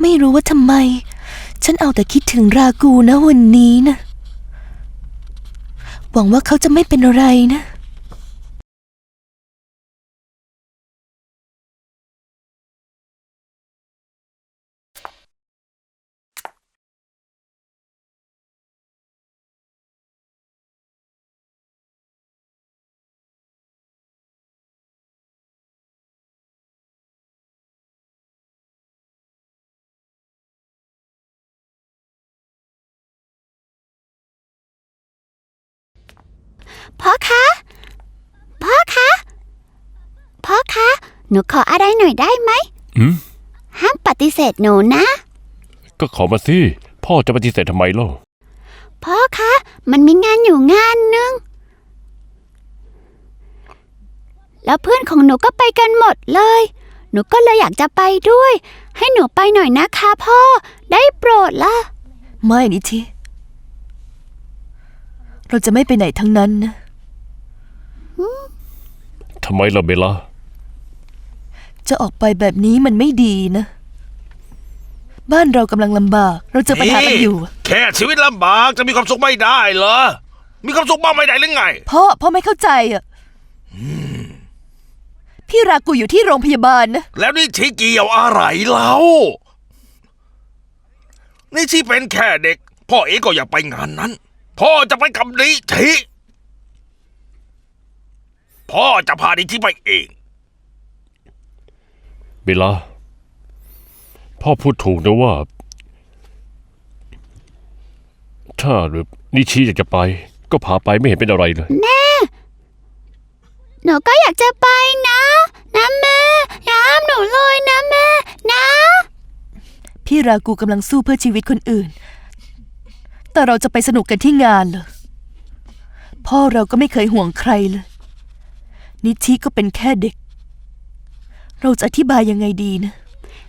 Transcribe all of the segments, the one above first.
ไม่รู้ว่าทำไม ฉันเอาแต่คิดถึงรากูนะวันนี้นะ หวังว่าเขาจะไม่เป็นอะไรนะ พ่อคะ พ่อคะ พ่อคะ หนูขออะไรหน่อยได้ไหม อืม ห้ามปฏิเสธหนูนะ ก็ขอมาสิ พ่อจะปฏิเสธทำไมเล่าพ่อคะ มันมีงานอยู่งานหนึ่งแล้วเพื่อนของหนูก็ไปกันหมดเลย หนูก็เลยอยากจะไปด้วย ให้หนูไปหน่อยนะคะพ่อ ได้โปรดล่ะไม่นิธิ เราจะไม่ไปไหนทั้งนั้นนะทำไมล่ะเบลล่าจะออกไปแบบนี้มันไม่ดีนะ บ้านเรากำลังลำบาก เราเจอปัญหากันอยู่ แค่ชีวิตลำบากจะมีความสุขไม่ได้เหรอ มีความสุขบ้างไม่ได้หรือไง พ่อพ่อไม่เข้าใจอะพี่รากูอยู่ที่โรงพยาบาลนะ แล้วนี่ชีเกี่ยวอะไรเล่า นี่ชีเป็นแค่เด็ก พ่อเองก็อยากไปงานนั้น พ่อจะไปกับนิชิพ่อจะพานิชิไปเองเบลล่าพ่อพูดถูกนะว่า ถ้าหรือนิชิอยากจะไป ก็พาไปไม่เห็นเป็นอะไรเลยหนูก็อยากจะไปนะ นะแม่อย่าห้ามหนูเลยนะแม่ นะ พี่รากูกำลังสู้เพื่อชีวิตคนอื่น แต่เราจะไปสนุกกันที่งานเหรอพ่อเราก็ไม่เคยห่วงใครเลย นิชิก็เป็นแค่เด็ก เราจะอธิบายยังไงดีนะ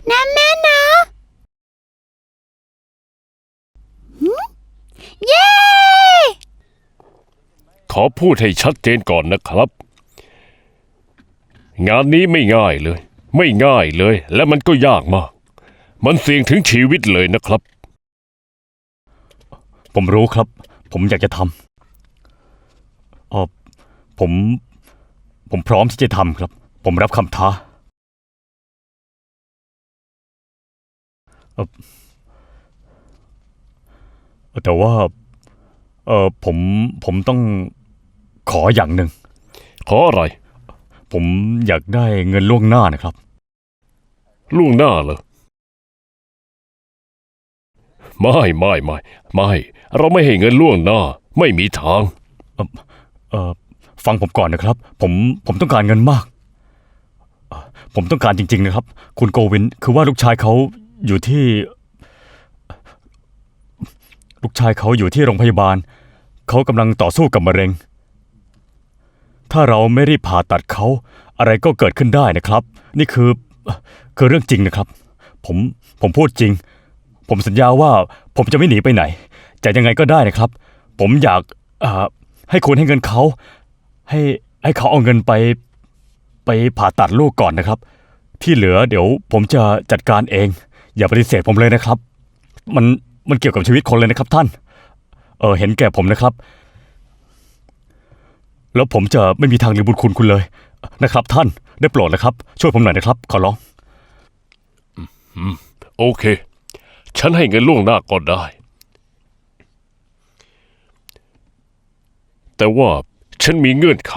นะแม่นะหืมเย้ ขอพูดให้ชัดเจนก่อนนะครับ งานนี้ไม่ง่ายเลย ไม่ง่ายเลย และมันก็ยากมาก มันเสี่ยงถึงชีวิตเลยนะครับ ผมรู้ครับ ผมอยากจะทำเออผม ผมพร้อมที่จะทำครับ ผมรับคำท้าเอ่อแต่ว่า เออผม ผมต้องขออย่างหนึ่ง ขออะไร ผมอยากได้เงินล่วงหน้านะครับ ล่วงหน้าเหรอ ไม่ไม่ไม่ไม่ เราไม่ให้เงินล่วงหน้า ไม่มีทาง เออฟังผมก่อนนะครับ ผมผมต้องการเงินมากเอ่อผมต้องการจริง ๆ นะครับ คุณโกวินคือว่าลูกชายเขาอยู่ที่ ลูกชายเขาอยู่ที่โรงพยาบาล เขากำลังต่อสู้กับมะเร็ง ถ้าเราไม่รีบผ่าตัดเขา อะไรก็เกิดขึ้นได้นะครับ นี่คือ คือเรื่องจริงนะครับ ผมผมพูดจริง ผมสัญญาว่าผมจะไม่หนีไปไหน จะยังไงก็ได้นะครับ ผมอยากอ่าให้คุณให้เงินเขา ให้ให้เขาเอาเงินไป ไปผ่าตัดลูกก่อนนะครับ ที่เหลือเดี๋ยวผมจะจัดการเอง อย่าปฏิเสธผมเลยนะครับ มันมันเกี่ยวกับชีวิตคนเลยนะครับท่าน เออเห็นแก่ผมนะครับ แล้วผมจะไม่มีทางลืมบุญคุณคุณเลยนะครับ ท่านได้โปรดนะครับ ช่วยผมหน่อยนะครับ ขอร้อง โอเค ฉันให้เงินล่วงหน้าก็ได้ แต่ว่าฉันมีเงื่อนไข